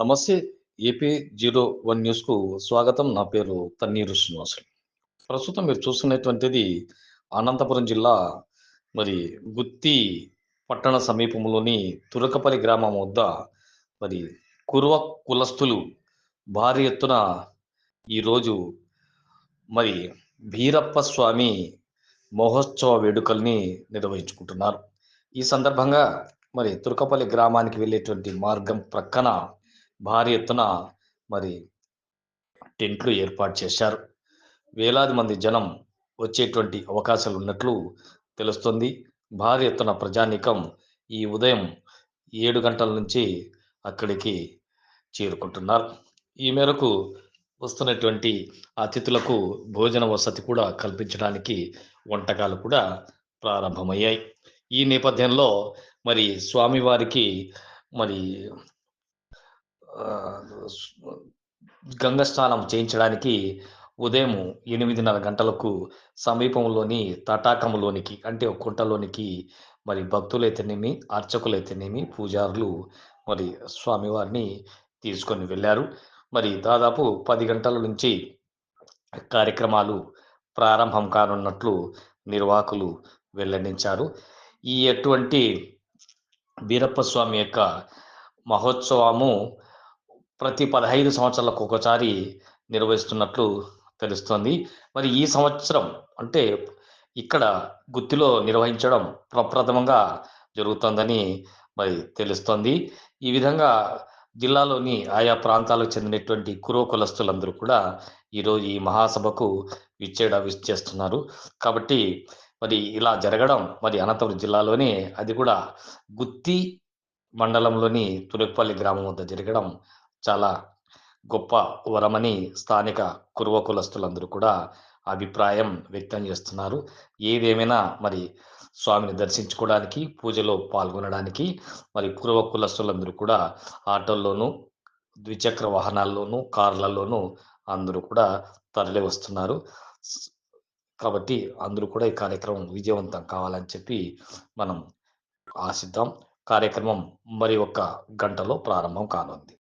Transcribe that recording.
నమస్తే AP zero one న్యూస్కు స్వాగతం. నా పేరు తన్నీరు శ్రీనివాసులు. ప్రస్తుతం మీరు చూస్తున్నటువంటిది అనంతపురం జిల్లా మరి గుత్తి పట్టణ సమీపంలోని తురకపల్లి గ్రామం వద్ద మరి కురువ కులస్తులు భారీ ఎత్తున ఈరోజు మరి భీరప్ప స్వామి మహోత్సవ వేడుకల్ని నిర్వహించుకుంటున్నారు. ఈ సందర్భంగా మరి తురకపల్లి గ్రామానికి వెళ్ళేటువంటి మార్గం ప్రక్కన భారీ ఎత్తున మరి టెంట్లు ఏర్పాటు చేశారు. వేలాది మంది జనం వచ్చేటువంటి అవకాశాలు ఉన్నట్లు తెలుస్తుంది. భారీ ఎత్తున ప్రజానీకం ఈ ఉదయం ఏడు గంటల నుంచి అక్కడికి చేరుకుంటున్నారు. ఈ మేరకు వస్తున్నటువంటి అతిథులకు భోజన వసతి కూడా కల్పించడానికి వంటకాలు కూడా ప్రారంభమయ్యాయి. ఈ నేపథ్యంలో మరి స్వామివారికి మరి గంగస్నానం గంగ స్నానం చేయించడానికి ఉదయం ఎనిమిదిన్నర గంటలకు సమీపంలోని తటాకములోనికి అంటే ఒక కుంటలోనికి మరి భక్తులైతేనేమి అర్చకులైతేనేమి పూజారులు మరి స్వామివారిని తీసుకొని వెళ్ళారు. మరి దాదాపు పది గంటల నుంచి కార్యక్రమాలు ప్రారంభం కానున్నట్లు నిర్వాహకులు వెల్లడించారు. ఈ ఎటువంటి వీరప్ప స్వామి యొక్క మహోత్సవము ప్రతి పదహైదు సంవత్సరాలకు ఒకసారి నిర్వహిస్తున్నట్లు తెలుస్తోంది. మరి ఈ సంవత్సరం అంటే ఇక్కడ గుత్తిలో నిర్వహించడం ప్రప్రథమంగా జరుగుతుందని మరి తెలుస్తోంది. ఈ విధంగా జిల్లాలోని ఆయా ప్రాంతాలకు చెందినటువంటి కురో కులస్తులందరూ కూడా ఈరోజు ఈ మహాసభకు విచ్చేడ విచ్చేస్తున్నారు. కాబట్టి మరి ఇలా జరగడం మరి అనంతపురం జిల్లాలోనే అది కూడా గుత్తి మండలంలోని తులక్పల్లి గ్రామం వద్ద జరగడం చాలా గొప్ప వరమని స్థానిక కురువ కులస్తులందరూ కూడా అభిప్రాయం వ్యక్తం చేస్తున్నారు. ఏదేమైనా మరి స్వామిని దర్శించుకోవడానికి పూజలో పాల్గొనడానికి మరి కురువ కులస్తులందరూ కూడా ఆటోల్లోనూ ద్విచక్ర వాహనాల్లోనూ కార్లలోనూ అందరూ కూడా తరలి వస్తున్నారు. కాబట్టి అందరూ కూడా ఈ కార్యక్రమం విజయవంతం కావాలని చెప్పి మనం ఆశిద్దాం. కార్యక్రమం మరి ఒక గంటలో ప్రారంభం కానుంది.